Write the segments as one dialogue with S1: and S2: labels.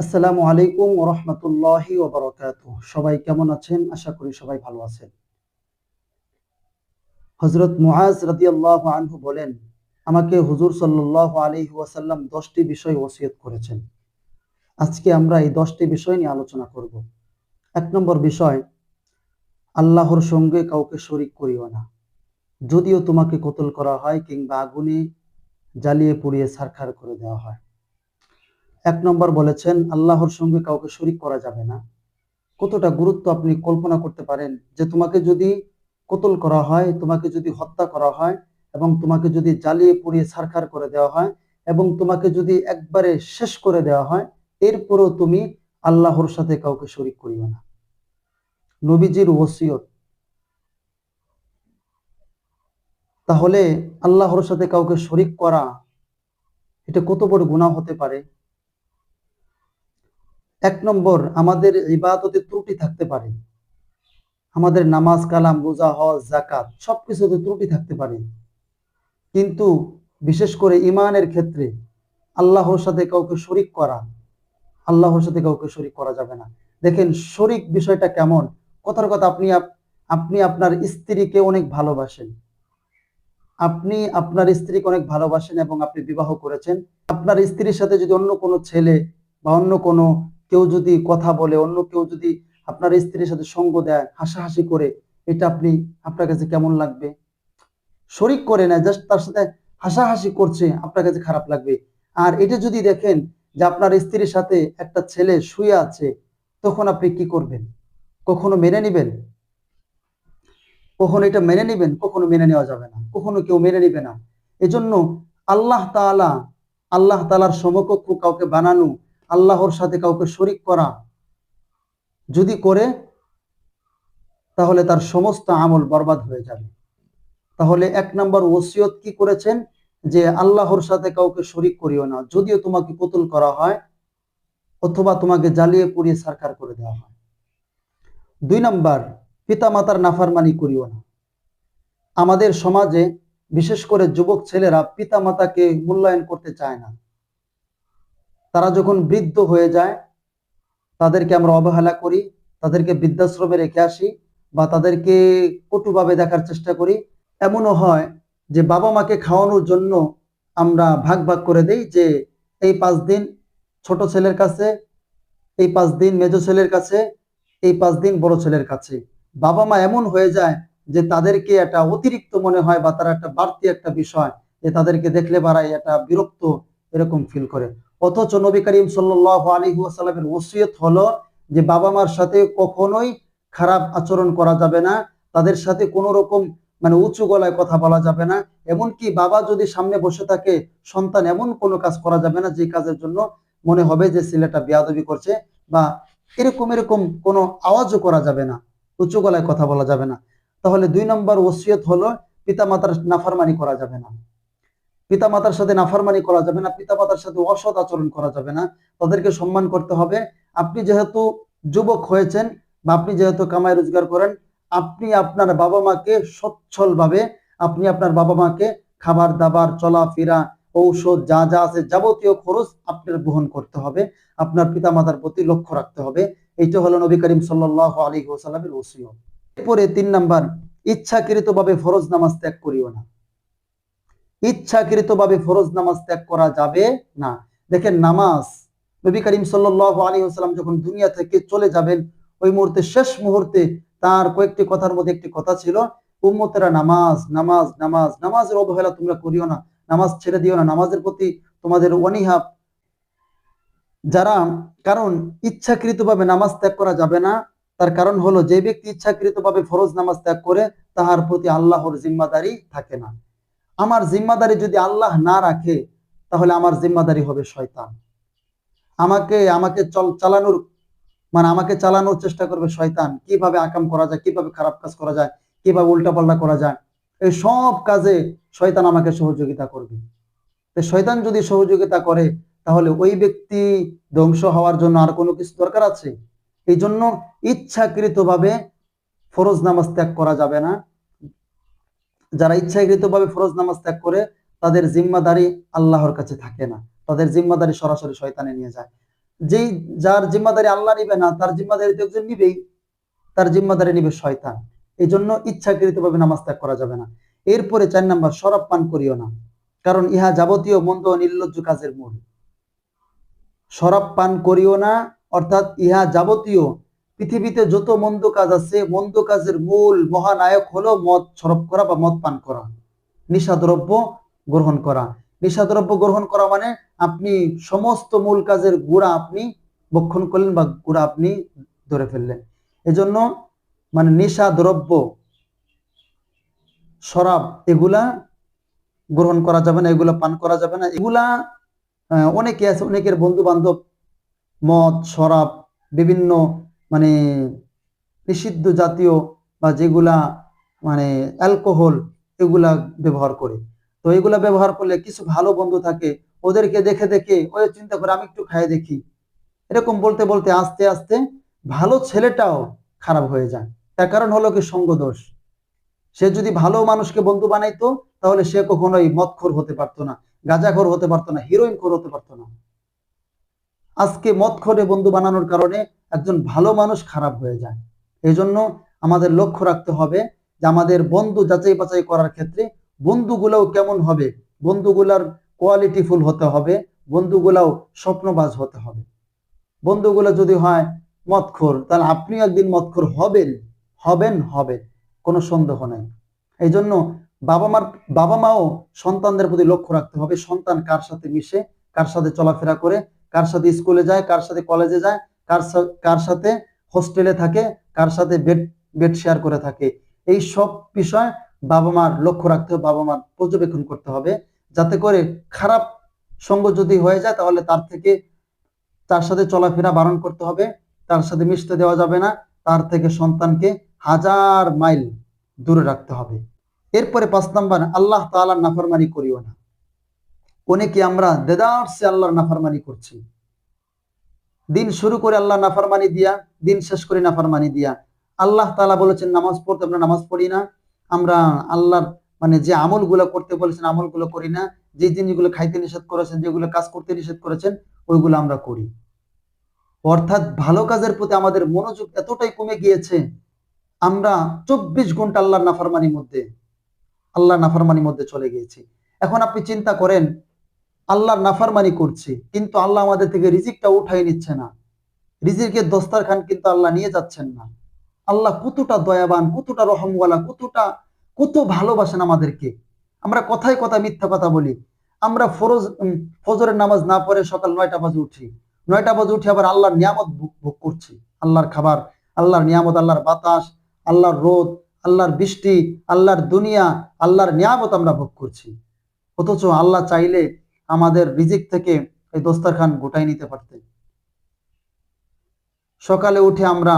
S1: আসসালামু আলাইকুম ওরহমতুল্লাহি ওবরাকাত সবাই কেমন আছেন? আশা করি সবাই ভালো আছেন। হজরত মুআজ রাদিয়াল্লাহু আনহু বলেন, আমাকে হুজুর সাল্লাল্লাহু আলাইহি ওয়াসাল্লাম দশটি বিষয় ওসিয়ত করেছেন। আজকে আমরা এই দশটি বিষয় নিয়ে আলোচনা করব। এক নম্বর বিষয়, আল্লাহর সঙ্গে কাউকে শরিক করিও না। যদিও তোমাকে কতল করা হয় কিংবা আগুনে জ্বালিয়ে পুড়িয়ে ছারখার করে দেওয়া হয়। এক নম্বর বলেছেন, আল্লাহর সঙ্গে কাউকে শরিক করা যাবে না। কতটা গুরুত্ব আপনি কল্পনা করতে পারেন যে তোমাকে যদি কতল করা হয়, তোমাকে যদি হত্যা করা হয় এবং তোমাকে যদি জ্বালিয়ে পুড়িয়ে ছারখার করে দেওয়া হয় এবং তোমাকে যদি একবারে শেষ করে দেওয়া হয়, এরপরও তুমি আল্লাহর সাথে কাউকে শরিক করিও না। নবীজির ওসিয়ত। তাহলে আল্লাহর সাথে কাউকে শরিক করা, এটা কত বড় গুনাহ হতে পারে? এক নম্বর, আমাদের ইবাদতে ত্রুটি থাকতে পারে। আমাদের নামাজ, কালাম, রোজা, হজ জাকাত সবকিছুতে ত্রুটি থাকতে পারে। কিন্তু বিশেষ করে ইমানের ক্ষেত্রে আল্লাহর সাথে কাউকে শরিক করা, আল্লাহর সাথে কাউকে শরিক করা যাবে না। দেখেন, শরিক বিষয়টা কেমন? কথার কথা, আপনি আপনি আপনার স্ত্রীকে অনেক ভালোবাসেন। আপনি আপনার স্ত্রীকে অনেক ভালোবাসেন এবং আপনি বিবাহ করেছেন। আপনার স্ত্রীর সাথে যদি অন্য কোনো ছেলে বা অন্য কোনো কেউ যদি কথা বলে, অন্য কেউ যদি আপনার স্ত্রীর সাথে সঙ্গ দেয়, হাসাহাসি করে, এটা আপনি, আপনার কাছে কেমন লাগবে? শরিক করে না জাস্ট তার সাথে হাসাহাসি করছে, আপনার কাছে খারাপ লাগবে। আর এটা যদি দেখেন যে আপনার স্ত্রীর সাথে একটা ছেলে শুয়ে আছে, তখন আপনি কি করবেন? কখনো মেনে নেবেন? কখনো এটা মেনে নেবেন? কখনো মেনে নেওয়া যাবে না। কখনো কেউ মেনে নেবে না। এজন্য আল্লাহ তাআলা, আল্লাহ তাআলার সমকক্ষ কাউকে বানানো আল্লাহর সাথে কাউকে শরিক করা যদি করে, তাহলে তার সমস্ত আমল বরবাদ হয়ে যাবে। তাহলে এক নম্বর ওসিয়ত কি করেছেন? যে আল্লাহর সাথে কাউকে শরিক করিও না। যদিও তোমাকে কতল করা হয়, অথবা তোমাকে জ্বালিয়ে পুড়িয়ে সরকার করে দেওয়া হয়। দুই নম্বর পিতা পিতামাতার নাফারমানি করিও না। আমাদের সমাজে বিশেষ করে যুবক ছেলেরা পিতামাতাকে মূল্যায়ন করতে চায় না। তারা যখন বৃদ্ধ হয়ে যায়, তাদেরকে আমরা অবহেলা করি, তাদেরকে বৃদ্ধাশ্রমে রেখে আসি বা তাদেরকে কটুভাবে দেখার চেষ্টা করি। এমনও হয় যে বাবা মাকে খাওয়ানোর জন্য আমরা ভাগ ভাগ করে দেই যে এই পাঁচ দিন ছোট ছেলের কাছে, এই পাঁচ দিন মেজ ছেলের কাছে, এই পাঁচ দিন বড় ছেলের কাছে। বাবা মা এমন হয়ে যায় যে তাদেরকে একটা অতিরিক্ত মনে হয় বা তারা একটা বাড়তি একটা বিষয় যে তাদেরকে দেখলে বাড়ায়, একটা বিরক্ত এরকম ফিল করে। অথচ নবী করিম সাল্লাহ আলী ওয়াসাল্লামের ওসিয়ত হলো যে বাবা মার সাথে কখনোই খারাপ আচরণ করা যাবে না, তাদের সাথে কোনো রকম মানে উঁচু গলায় কথা বলা যাবে না, এমনকি বাবা যদি সামনে বসে থাকে, সন্তান এমন কোনো কাজ করা যাবে না যে কাজের জন্য মনে হবে যে ছেলেটা বেয়াদবি করছে বা এরকম এরকম কোনো আওয়াজও করা যাবে না, উঁচু গলায় কথা বলা যাবে না। তাহলে দুই নম্বর ওসিয়ত হলো পিতামাতার নাফারমানি করা যাবে না। পিতামাতার সাথে নাফারমানি করা যাবে না, পিতামাতার সাথে অসৎ আচরণ করা যাবে না। তাদেরকে সম্মান করতে হবে। আপনি যেহেতু যুবক হয়েছেন বা আপনি যেহেতু কামাই রোজগার করেন, আপনি আপনার বাবা মাকে সচ্ছল ভাবে আপনি আপনার বাবা মাকে খাবার, দাবার, চলাফেরা, ঔষধ, যা যা আছে যাবতীয় খরচ আপনার বহন করতে হবে। আপনার পিতামাতার প্রতি লক্ষ্য রাখতে হবে। এইটা হলো নবী করিম সাল্লাহ আলী ওসালামের ওসিয়ত। এরপরে তিন নাম্বার, ইচ্ছাকৃতভাবে ফরজ নামাজ ত্যাগ করিও না। ইচ্ছাকৃতভাবে ফরজ নামাজ ত্যাগ করা যাবে না। দেখেন নামাজ, নবী করিম সাল্লাহ আলী ওসালাম যখন দুনিয়া থেকে চলে যাবেন, ওই মুহূর্তে, শেষ মুহূর্তে তার কয়েকটি কথার মধ্যে একটি কথা ছিল, উম্মতেরা, নামাজ নামাজ নামাজ, নামাজের অবহেলা তোমরা করিও না। নামাজ ছেড়ে দিও না। নামাজের প্রতি তোমাদের অনীহা, যারা, কারণ ইচ্ছাকৃতভাবে নামাজ ত্যাগ করা যাবে না। তার কারণ হলো, যে ব্যক্তি ইচ্ছাকৃতভাবে ফরজ নামাজ ত্যাগ করে, তাহার প্রতি আল্লাহর জিম্মাদারি থাকে না। আমার জিম্মাদারি যদি আল্লাহ না রাখে, তাহলে আমার জিম্মাদারি হবে শয়তান। আমাকে আমাকে চল, চালানোর মানে আমাকে চালানোর চেষ্টা করবে শয়তান। কীভাবে আকাম করা যায়, কীভাবে খারাপ কাজ করা যায়, কীভাবে উল্টাপাল্টা করা যায়, এই সব কাজে শয়তান আমাকে সহযোগিতা করবে। শয়তান যদি সহযোগিতা করে, তাহলে ওই ব্যক্তি ধ্বংস হওয়ার জন্য আর কোনো কিছু দরকার আছে? এই জন্য ইচ্ছাকৃতভাবে ফরজ নামাজ ত্যাগ করা যাবে না। যারা ইচ্ছাকৃতভাবে ফরজ নামাজ ত্যাগ করে, তাদের জিম্মাদারি আল্লাহর কাছে থাকে না। তাদের জিম্মাদারি সরাসরি শয়তানে নিয়ে যায়। যেই, যার জিম্মাদারি আল্লাহ নিবে না, তার জিম্মাদারি তো একজন নিবেই। তার জিম্মাদারি নিবে শয়তান। এই জন্য ইচ্ছাকৃতভাবে নামাজ ত্যাগ করা যাবে না। এরপরে চার নাম্বার শরাব পান করিও না। কারণ ইহা যাবতীয় মন্দ নির্লজ্জ কাজের মূল। শরাব পান করিও না, অর্থাৎ ইহা যাবতীয় পৃথিবীতে যত মন্দ কাজ আছে, মন্দ কাজের মূল মহানায়ক হলো মদ শরব করা বা মদ পান করা। নিশাদ্রব্য গ্রহণ করা। নিশাদ্রব্য গ্রহণ করা মানে আপনি সমস্ত মূল কাজের গুড়া আপনি বক্ষণ করলেন বা গুড়া আপনি ধরে ফেললেন। এজন্য মানে নেশা দ্রব্য শরাব এগুলা গ্রহণ করা যাবে না, এগুলা পান করা যাবে না। এগুলা অনেকে আছে, অনেকের বন্ধু বান্ধব মদ, শরাব, বিভিন্ন মানে নিষিদ্ধ জাতীয় বা যেগুলা মানে অ্যালকোহল এগুলা ব্যবহার করে। তো এগুলা ব্যবহার করলে কিছু ভালো বন্ধু থাকে, ওদেরকে দেখে দেখে ওই চিন্তা করে আমি একটু খাই দেখি। এরকম বলতে বলতে আস্তে আস্তে ভালো ছেলেটাও খারাপ হয়ে যায়। তার কারণ হলো কি সঙ্গদোষ সে যদি ভালো মানুষকে বন্ধু বানাইতো, তাহলে সে কখনোই মদখোর হতে পারতো না, গাঁজাখোর হতে পারতো না হিরোইন খোর হতে পারতো না। আজকে মদখোরে বন্ধু বানানোর কারণে একজন ভালো মানুষ খারাপ হয়ে যায়। এই জন্য আমাদের লক্ষ্য রাখতে হবে যে আমাদের বন্ধু যাচাই বাছাই করার ক্ষেত্রে বন্ধুগুলাও কেমন হবে, বন্ধুগুলার কোয়ালিটি ফুল হতে হবে, বন্ধুগুলাও স্বপ্নবাজ হতে হবে। বন্ধুগুলো যদি হয় মদখোর তাহলে আপনি একদিন মদখোর হবেন হবেন হবে কোনো সন্দেহ নাই। এই জন্য বাবা মার, বাবা মাও সন্তানদের প্রতি লক্ষ্য রাখতে হবে, সন্তান কার সাথে মিশে, কার সাথে চলাফেরা করে কার সাথে স্কুলে যায়, কার সাথে কলেজে যায়, কার কার সাথে হোস্টেলে থাকে, কার সাথে বেড বেড শেয়ার করে থাকে। এই সব বিষয় বাবা মার লক্ষ্য রাখতে হবে বাবা মার পর্যবেক্ষণ করতে হবে, যাতে করে খারাপ সঙ্গ যদি হয়ে যায়, তাহলে তার থেকে তার সাথে চলাফেরা বারণ করতে হবে, তার সাথে মিশতে দেওয়া যাবে না, তার থেকে সন্তানকে হাজার মাইল দূরে রাখতে হবে। এরপরে পাঁচ নাম্বার, আল্লাহ তাআলার নাফরমানি করিও না। অনেকে আমরা দেদারসে আল্লাহর নাফারমানি করছি? দিন শুরু করে আল্লাহ নাফারমানি দিয়া, দিন শেষ করে নাফারমানি দিয়া। আল্লাহ তালা বলেছেন, নামাজ পড়তে আমরা নামাজ পড়ি না। আমরা আল্লাহর মানে যে আমলগুলো করতে বলেছেন, আমলগুলো করি না। যে জিনিসগুলো খাইতে নিষেধ করেছেন, যেগুলো কাজ করতে নিষেধ করেছেন, ওইগুলো আমরা করি। অর্থাৎ ভালো কাজের প্রতি আমাদের মনোযোগ এতটাই কমে গিয়েছে, আমরা চব্বিশ ঘণ্টা আল্লাহর নাফারমানির মধ্যে আল্লাহ নাফারমানির মধ্যে চলে গিয়েছি। এখন আপনি চিন্তা করেন আল্লাহর নাফরমানি করছি, কিন্তু আল্লাহ আমাদের থেকে রিজিকটা উঠাই নিচ্ছে না। রিজিকের দস্তার খান কিন্তু আল্লাহ নিয়ে যাচ্ছেন না। আল্লাহ কতটা দয়াবান, কতটা রহমওয়ালা, কতটা, কত ভালোবাসেন আমাদেরকে। আমরা কথায় কথা মিথ্যা কথা বলি। আমরা ফরজ ফজরের নামাজ না পড়ে সকাল নয়টা বাজে উঠি। নয়টা বাজে উঠে আবার আল্লাহর নিয়ামত ভোগ করছি। আল্লাহর খাবার, আল্লাহর নিয়ামত, আল্লাহর বাতাস, আল্লাহর রোদ, আল্লাহর বৃষ্টি, আল্লাহর দুনিয়া, আল্লাহর নিয়ামত আমরা ভোগ করছি। অথচ আল্লাহ চাইলে আমাদের রিজিক থেকে এই দস্তারখান গোটাই নিতে পারতেন সকালে উঠে আমরা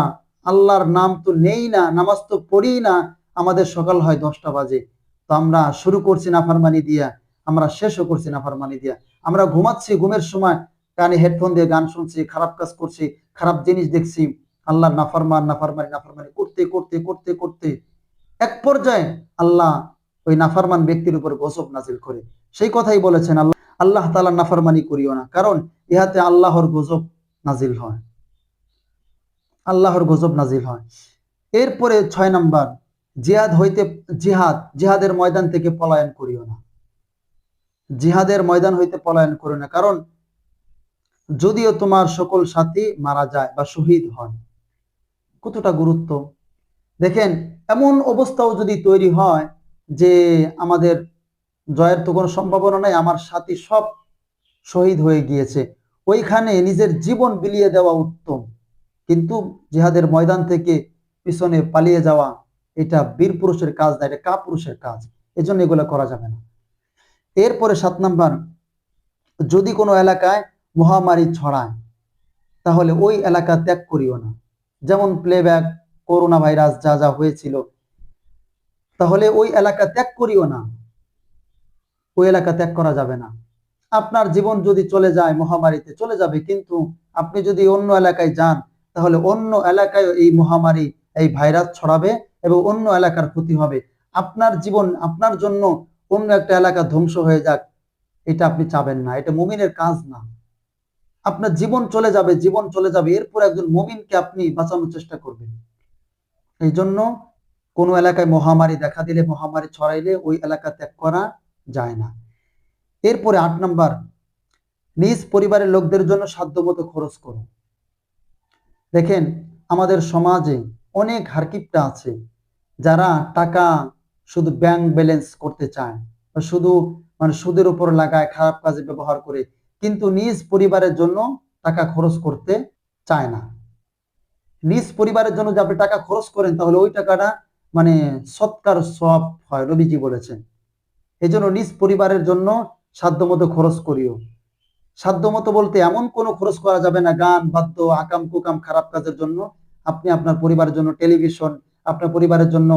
S1: আল্লাহর নাম তো নেই না, নামাজ তো পড়ি না, আমাদের সকাল হয় দশটা বাজে। তো আমরা শুরু করছি নাফারমানি দিয়া, আমরা শেষও করছি নাফারমানি দিয়া। আমরা ঘুমাচ্ছি, ঘুমের সময় কানে হেডফোন দিয়ে গান শুনছি, খারাপ কাজ করছি, খারাপ জিনিস দেখছি। আল্লাহর নাফারমান, নাফারমানি নাফারমানি করতে করতে করতে করতে এক পর্যায়ে আল্লাহ ওই নাফারমান ব্যক্তির উপর গজব নাজিল করে। সেই কথাই বলেছেন আল্লাহ। আল্লাহ তাআলা নাফারমানি করিও না। কারণ ইহাতে আল্লাহর গজব নাজিল হয়। আল্লাহর গজব নাজিল হয়। এরপরে ছয় নাম্বার, জিহাদ হইতে, জিহাদ, জিহাদের ময়দান থেকে পলায়ন করিও না। জিহাদের ময়দান হইতে পলায়ন করিও না। কারণ যদিও তোমার সকল সাথী মারা যায় বা শহীদ হয় কতটা গুরুত্ব? দেখেন, এমন অবস্থাও যদি তৈরি হয় যে আমাদের জয়ের তো কোনো সম্ভাবনা নাই, আমার সাথী সব শহীদ হয়ে গিয়েছে। ওইখানে নিজের জীবন বিলিয়ে দেওয়া উত্তম। কিন্তু জিহাদের ময়দান থেকে পিছনে পালিয়ে যাওয়া, এটা বীর পুরুষের কাজ না, এটা কা পুরুষের কাজ। এজন্য এগুলো করা যাবে না। এরপরে সাত নাম্বার, যদি কোনো এলাকায় মহামারী ছড়ায়, তাহলে ওই এলাকা ত্যাগ করিও না। যেমন প্লেব্যাক করোনা ভাইরাস যা যা হয়েছিল, তাহলে ওই এলাকা ত্যাগ করিও না। ওই এলাকা ত্যাগ করা যাবে না। আপনার জীবন যদি চলে যায় মহামারীতে, চলে যাবে। কিন্তু আপনি যদি অন্য এলাকায় যান, তাহলে অন্য এলাকায় এই মহামারী, এই ভাইরাস ছড়াবে এবং অন্য এলাকার ক্ষতি হবে। আপনার জীবন, আপনার জন্য অন্য একটা এলাকা ধ্বংস হয়ে যাক, এটা আপনি চাবেন না। এটা মুমিনের কাজ না। আপনার জীবন চলে যাবে, জীবন চলে যাবে। এরপর একজন মমিনকে আপনি বাঁচানোর চেষ্টা করবেন। এই জন্য কোনো এলাকায় মহামারী দেখা দিলে, মহামারী ছড়াইলে ওই এলাকা ত্যাগ করা যায় না। এরপরে আট নাম্বার, নিজ পরিবারের লোকদের জন্য সাধ্যমতো খরচ করুন দেখেন, আমাদের সমাজে অনেক হারকিপটা আছে যারা টাকা শুধু ব্যাংক ব্যালেন্স করতে চায় বা শুধু মানে সুদের উপর লাগায়, খারাপ কাজে ব্যবহার করে, কিন্তু নিজ পরিবারের জন্য টাকা খরচ করতে চায় না। নিজ পরিবারের জন্য যে আপনি টাকা খরচ করেন, তাহলে ওই টাকাটা মানে সৎকার সব হয়, রবিজি বলেছেন। এই জন্য নিজ পরিবারের জন্য সাধ্যমতো খরচ করিও। সাধ্যমতো বলতে এমন কোনো খরচ করা যাবে না গান, বাদ্য, আকাম, কুকাম, খারাপ কাজের জন্য। আপনি আপনার পরিবারের জন্য টেলিভিশন, আপনার পরিবারের জন্য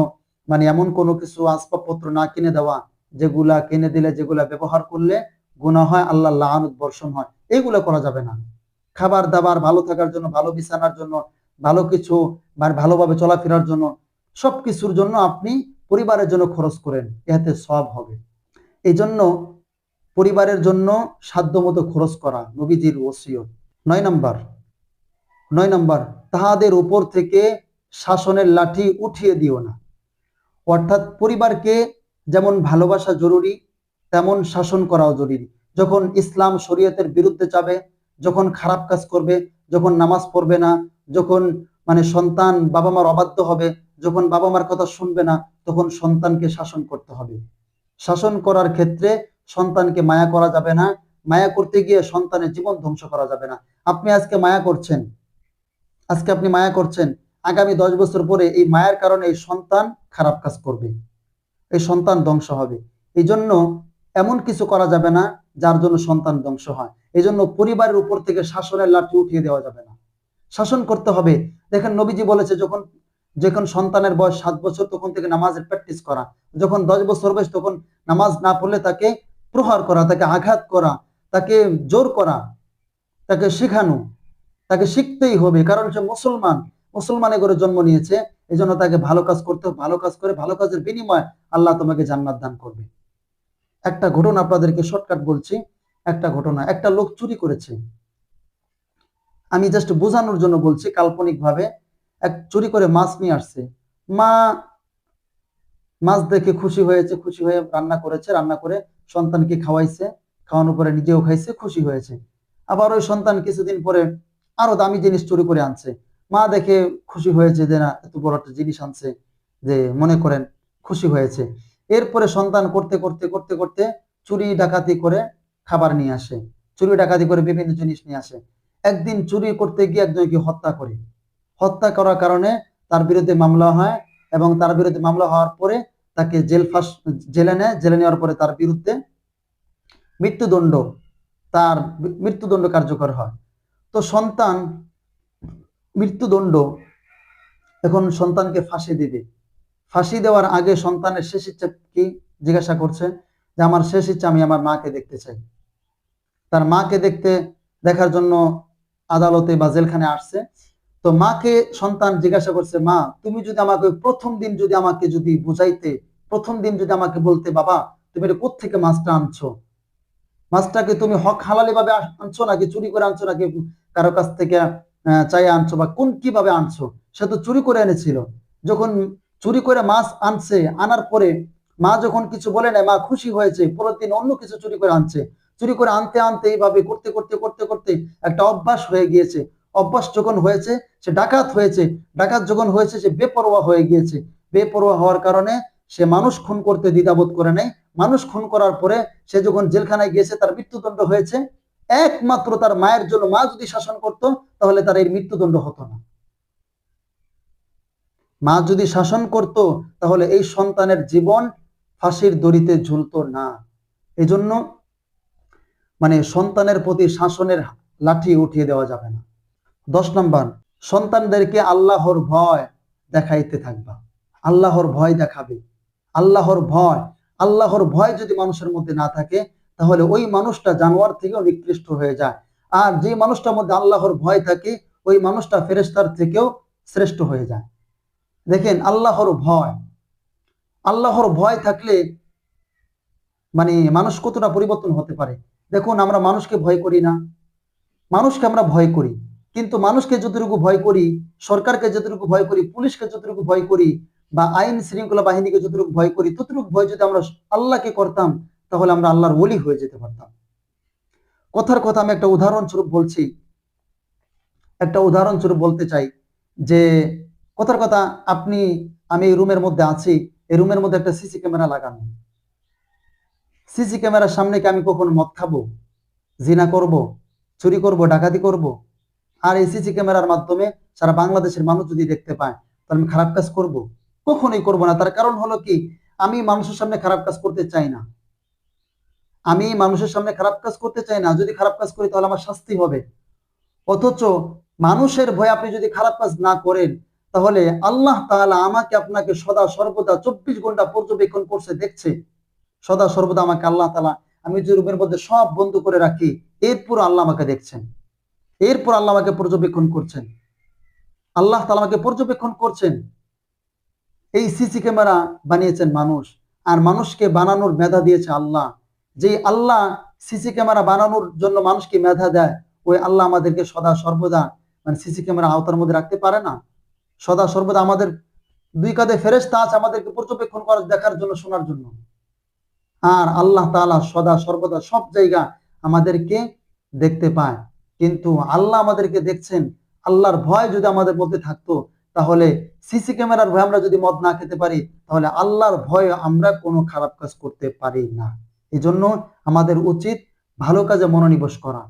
S1: মানে এমন কোনো কিছু আসবাবপত্র না কিনে দেওয়া, যেগুলা কিনে দিলে, যেগুলা ব্যবহার করলে গুণা হয় আল্লাহ বর্ষণ হয়। এইগুলো করা যাবে না। খাবার দাবার, ভালো থাকার জন্য, ভালো বিছানার জন্য, ভালো কিছু বা ভালোভাবে চলাফেরার জন্য সবকিছুর জন্য আপনি পরিবারের জন্য খরচ করেন। এতে সব হবে। এই জন্য পরিবারের জন্য সাধ্যমতো খরচ করা, নবীজির ওসিয়ত। নয় নম্বর নয় নম্বর, তাহাদের উপর থেকে শাসনের লাঠি উঠিয়ে দিও না। অর্থাৎ পরিবারকে যেমন ভালোবাসা জরুরি, তেমন শাসন করাও জরুরি। যখন ইসলাম শরীয়তের বিরুদ্ধে যাবে, যখন খারাপ কাজ করবে, যখন নামাজ পড়বে না, যখন মানে সন্তান বাবা মার অবাধ্য হবে, যখন বাবা মার কথা শুনবে না, তখন সন্তানকে শাসন করতে হবে। শাসন করার ক্ষেত্রে সন্তানকে মায়া করা যাবে না। মায়া করতে গিয়ে সন্তানের জীবন ধ্বংস করা যাবে না। আপনি আজকে মায়া করছেন। আজকে আপনি মায়া করছেন। আগামী দশ বছর পরে এই মায়ের কারণে এই সন্তান খারাপ কাজ করবে। এই সন্তান ধ্বংস হবে। এই জন্য এমন কিছু করা যাবে না যার জন্য সন্তান ধ্বংস হয়। এই জন্য পরিবারের উপর থেকে শাসনের লাঠি উঠিয়ে দেওয়া যাবে না। শাসন করতে হবে। দেখেন নবীজি বলেছে, যখন যখন সন্তানের বয়স সাত বছর, তখন থেকে নামাজের প্র্যাকটিস করা। যখন দশ বছর বয়স, তখন নামাজ না পড়লে তাকে প্রহার করা, তাকে আঘাত করা, তাকে জোর করা, তাকে শেখানো, তাকে শিখতেই হবে। কারণ সে মুসলমান মুসলমানে করে জন্ম নিয়েছে এই জন্য তাকে ভালো কাজ করতে ভালো কাজ করে, ভালো কাজের বিনিময় আল্লাহ তোমাকে জান্নাত দান করবে। একটা ঘটনা আপনাদেরকে শর্টকাট বলছি, একটা ঘটনা। একটা লোক চুরি করেছে। আমি জাস্ট বোঝানোর জন্য বলছি কাল্পনিক ভাবে এক চুরি করে মাছ নিয়ে আসছে। মা মাছ দেখে খুশি হয়েছে, খুশি হয়ে রান্না করেছে, রান্না করে সন্তানকে খাওয়াইছে, খাওয়ানোর পরে নিজেও খাইছে, খুশি হয়েছে। আবার ওই সন্তান কিছুদিন পরে আরও দামি জিনিস চুরি করে আনছে। মা দেখে খুশি হয়েছে যে না, এত বড় একটা জিনিস আনছে যে মনে করেন খুশি হয়েছে। এরপরে সন্তান করতে করতে করতে করতে চুরি ডাকাতি করে খাবার নিয়ে আসে। চুরি ডাকাতি করে বিভিন্ন জিনিস নিয়ে আসে। একদিন চুরি করতে গিয়ে একজনকে হত্যা করে। হত্যা করার কারণে তার বিরুদ্ধে মামলা হয় এবং তার বিরুদ্ধে মামলা হওয়ার পরে তাকে জেল ফাঁস, জেলে নেয়। জেলে নেওয়ার পরে তার বিরুদ্ধে মৃত্যুদণ্ড, তার মৃত্যুদণ্ড কার্যকর হয়। তো সন্তান মৃত্যুদণ্ড এখন সন্তানকে ফাঁসি দিবে। ফাঁসি দেওয়ার আগে সন্তানের শেষ ইচ্ছা কি জিজ্ঞাসা করছে যে, আমার শেষ ইচ্ছা আমি আমার মাকে দেখতে চাই। তার মাকে দেখতে, দেখার জন্য আদালতে বা জেলখানে আসছে। তো মাকে সন্তান জিজ্ঞাসা করছে, মা, তুমি যদি আমাকে প্রথম দিন যদি আমাকে যদি বুঝাইতে, প্রথম দিন যদি আমাকে বলতে, বাবা, তুমি এটা কোথেকে মাছটা আনছো? মাছটাকে তুমি হক হালালি ভাবে আনছো নাকি চুরি করে আনছো নাকি কারও কাছ থেকে চাই আনছো বা কোন কীভাবে আনছো? সে তো চুরি করে এনেছিল। যখন চুরি করে মাছ আনছে, আনার পরে মা যখন কিছু বলে না মা খুশি হয়েছে পরের দিন অন্য কিছু চুরি করে আনছে। চুরি করে আনতে আনতে এইভাবে করতে করতে করতে করতে একটা অভ্যাস হয়ে গিয়েছে। অভ্যাস যখন হয়েছে, সে ডাকাত হয়েছে। ডাকাত যখন হয়েছে, সে বেপরোয়া হয়ে গিয়েছে। বেপরোয়া হওয়ার কারণে সে মানুষ খুন করতে দ্বিধাবোধ করে নেয় মানুষ খুন করার পরে সে যখন জেলখানায় গিয়েছে, তার মৃত্যুদণ্ড হয়েছে। একমাত্র তার মায়ের জন্য মা যদি শাসন করত, তাহলে তার এই মৃত্যুদণ্ড হতো না। মা যদি শাসন করত, তাহলে এই সন্তানের জীবন ফাঁসির দড়িতে ঝুলতো না। এজন্য মানে সন্তানের প্রতি শাসনের লাঠি উঠিয়ে দেওয়া যাবে না। দশ নম্বর, সন্তানদেরকে আল্লাহর ভয় দেখাইতে থাকবা। আল্লাহর ভয় দেখাবে। আল্লাহর ভয় আল্লাহর ভয় যদি মানুষের মধ্যে না থাকে, তাহলে ওই মানুষটা জানোয়ার থেকেও নিকৃষ্ট হয়ে যায়। আর যে মানুষটার মধ্যে আল্লাহর ভয় থাকে, ওই মানুষটা ফেরেস্তার থেকেও শ্রেষ্ঠ হয়ে যায়। দেখেন, আল্লাহর ভয়। আল্লাহর ভয় থাকলে মানে মানুষ কতটা পরিবর্তন হতে পারে? দেখুন, আমরা মানুষকে ভয় করি না। মানুষকে আমরা ভয় করি। কিন্তু মানুষকে যতটুকু ভয় করি, সরকারকে যতটুকু ভয় করি, পুলিশকে যতটুকু ভয় করি বা আইন শৃঙ্খলা বাহিনীকে যতটুকু ভয় করি, ততটুকু ভয় যদি আমরা আল্লাহকে করতাম, তাহলে আমরা আল্লাহর ওলি হয়ে যেতে পারতাম। কথার কথা আমি একটা উদাহরণস্বরূপ বলছি। একটা উদাহরণস্বরূপ বলতে চাই যে, কথার কথা আপনি, আমি রুমের মধ্যে আছি, এই রুমের মধ্যে একটা সিসি ক্যামেরা লাগানো। সিসি ক্যামেরার সামনে কি আমি কখনো মদ খাব? জিনা করব? চুরি করব? ডাকাতি করব? আর এই সিসি ক্যামেরার মাধ্যমে সারা বাংলাদেশের মানুষ যদি দেখতে পায়, তাহলে আমি খারাপ কাজ করব। কখনোই করব না। তার কারণ হলো কি? আমি মানুষের সামনে খারাপ কাজ করতে চাই না। আমি মানুষের সামনে খারাপ কাজ করতে চাই না। যদি খারাপ কাজ করি, তাহলে আমার শাস্তি হবে। অথচ মানুষের ভয়ে আপনি যদি খারাপ কাজ না করেন, তাহলে আল্লাহ তাআলা আমাকে আপনাকে সদা সর্বদা চব্বিশ ঘণ্টা পর্যবেক্ষণ করছে, দেখছে। সদা সর্বদা আমাকে আল্লাহ তাআলা আমি যে রুমের মধ্যে সব বন্ধ করে রাখি এরপর আল্লাহ আমাকে দেখছেন। এরপর আল্লাহ আমাকে পর্যবেক্ষণ করছেন। আল্লাহ তাআলা আমাকে পর্যবেক্ষণ করছেন। এই সিসি ক্যামেরা বানিয়েছেন মানুষ। আর মানুষকে বানানোর মেধা দিয়েছে আল্লাহ। যে আল্লাহ সিসি ক্যামেরা বানানোর জন্য মানুষকে মেধা দেয়, ওই আল্লাহ আমাদেরকে সদা সর্বদা মানে সিসি ক্যামেরা আওতার মধ্যে রাখতে পারে না। সদা সর্বদা আমাদের দুই কাঁধে ফেরেস্তা আছে আমাদেরকে পর্যবেক্ষণ করার, দেখার জন্য, শোনার জন্য। আর আল্লাহ তাআলা সদা সর্বদা সব জায়গা আমাদেরকে দেখতে পায়। কিন্তু আল্লাহ আমাদেরকে দেখছেন, আল্লাহর ভয় যদি আমাদের মধ্যে থাকতো, তাহলে সিসি ক্যামেরার ভয় আমরা যদি মদ না খেতে পারি, তাহলে আল্লাহর ভয়ে আমরা কোনো খারাপ কাজ করতে পারি না। এই জন্য আমাদের উচিত ভালো কাজে মনোনিবেশ করা।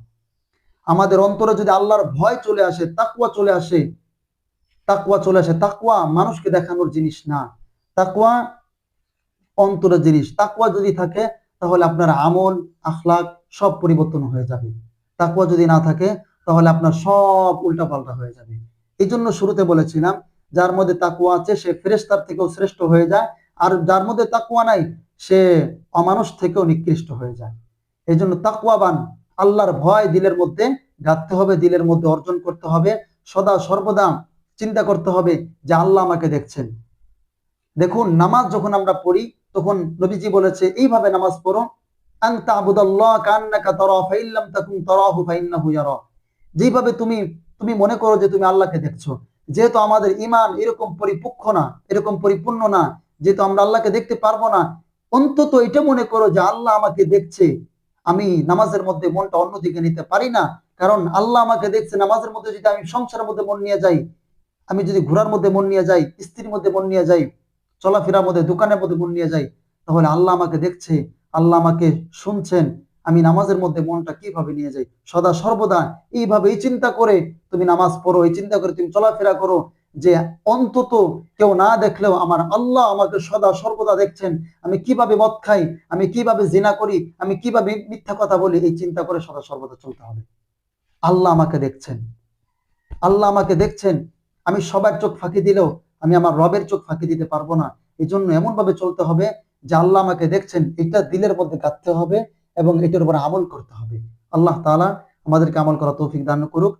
S1: আমাদের অন্তরে যদি আল্লাহর ভয় চলে আসে তাকুয়া চলে আসে তাকুয়া চলে আসে তাকুয়া মানুষকে দেখানোর জিনিস না। তাকুয়া অন্তরের জিনিস। তাকুয়া যদি থাকে, তাহলে আপনার আমল, আখলাক সব পরিবর্তন হয়ে যাবে। তাকুয়া যদি না থাকে, তাহলে আপনার সব উল্টাপাল্টা হয়ে যাবে। এই জন্য শুরুতে বলেছিলাম, যার মধ্যে তাকুয়া আছে, সে ফেরেস্তার থেকেও শ্রেষ্ঠ হয়ে যায়, আর যার মধ্যে তাকুয়া নাই, সে অমানুষ থেকেও নিকৃষ্ট হয়ে যায়। এই জন্য তাকুয়াবান, আল্লাহর ভয় দিলের মধ্যে গাঁথতে হবে, দিলের মধ্যে অর্জন করতে হবে, সদা সর্বদা চিন্তা করতে হবে যে আল্লাহ আমাকে দেখছেন। দেখুন, নামাজ যখন আমরা পড়ি, তখন নবীজি বলেছে, এইভাবে নামাজ পড়ো যেভাবে তুমি তুমি মনে করো যে তুমি আল্লাহকে দেখছ, যেহেতু আমাদের ইমান এরকম পরিপক্ষ না, এরকম পরিপূর্ণ না, যেহেতু আমরা আল্লাহকে দেখতে পারব না, অন্তত এটা মনে করো যে আল্লাহ আমাকে দেখছে, আমি নামাজের মধ্যে মনটা অন্যদিকে নিতে পারি না, কারণ আল্লাহ আমাকে দেখছে নামাজের মধ্যে যদি আমি সংসারের মধ্যে মন নিয়ে যাই, আমি যদি ঘোরার মধ্যে মন নিয়ে যাই, স্ত্রীর মধ্যে মন নিয়ে যাই, চলাফেরার মধ্যে, দোকানের মধ্যে মন নিয়ে যাই, তাহলে আল্লাহ আমাকে দেখছে আল্লাহ আমাকে শুনছেন, আমি নামাজের মধ্যে মনটা কীভাবে নিয়ে যাই? সদা সর্বদা এইভাবে এই চিন্তা করে তুমি নামাজ পড়ো, এই চিন্তা করে তুমি চলাফেরা করো, যে অন্তত কেউ না দেখলেও আমার আল্লাহ আমাকে সদা সর্বদা দেখছেন, আমি কীভাবে মদ খাই, আমি কীভাবে জিনা করি, আমি কীভাবে মিথ্যা কথা বলি, এই চিন্তা করে সদা সর্বদা চলতে হবে। আল্লাহ আমাকে দেখছেন। আল্লাহ আমাকে দেখছেন, আমি সবার চোখ ফাঁকি দিলেও আমি আমার রবের চোখ ফাঁকি দিতে পারব না। এই জন্য এমন ভাবে চলতে হবে যে আল্লাহ আমাকে দেখছেন, এটা দিলের মধ্যে গাঁথতে হবে এবং এটার উপর আমল করতে হবে। আল্লাহ তালা আমাদেরকে আমল করা তৌফিক দান করুক।